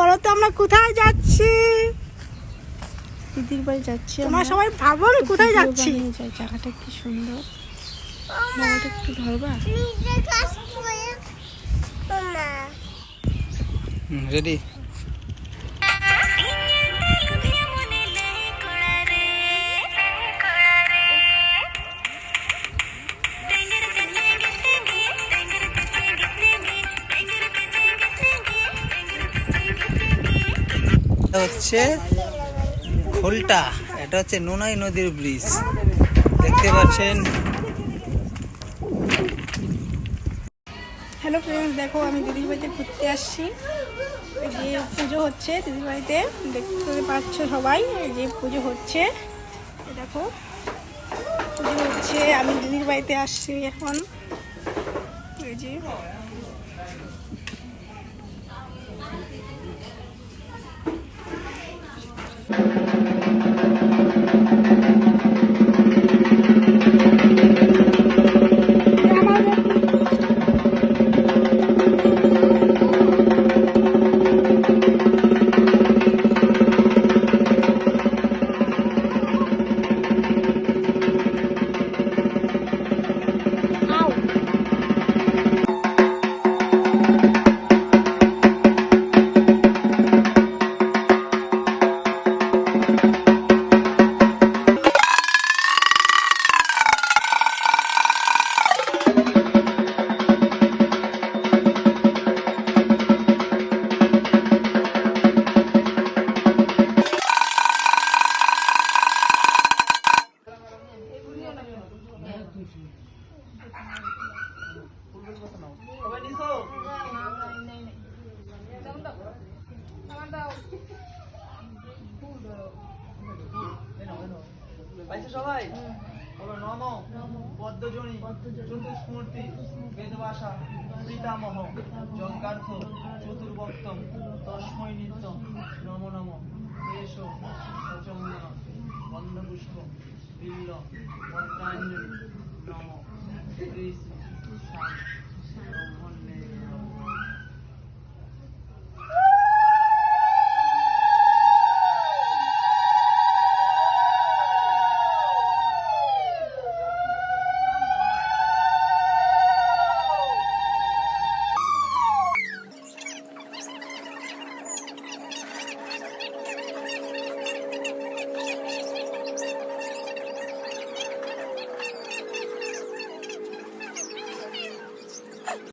কোথায় যাচ্ছি? দিদির বাড়ি যাচ্ছি তোমরা আমরা। সবাই ভাবো আমি কোথায় যাচ্ছি। জায়গাটা কি সুন্দর। বাবাটা একটু ধরবা? রেডি এটা হচ্ছে খোলটা, এটা হচ্ছে নোনাই নদীর ব্রিজ। দেখতে পাচ্ছেন? হ্যালো ফ্রেন্ডস দেখো আমি দিদির বাড়িতে ঘুরতে আসছি। যে পুজো হচ্ছে দিদির বাড়িতে, দেখতে পাচ্ছ সবাই যে পুজো হচ্ছে। দেখো, পুজো হচ্ছে, আমি দিদির বাড়িতে আসছি এখন। এই যে। পাইছে সবাই নম। পদ্মজনী নিত্যম নম নম। এষ সচন্দন গন্ধপুষ্প বিল্ল no, please,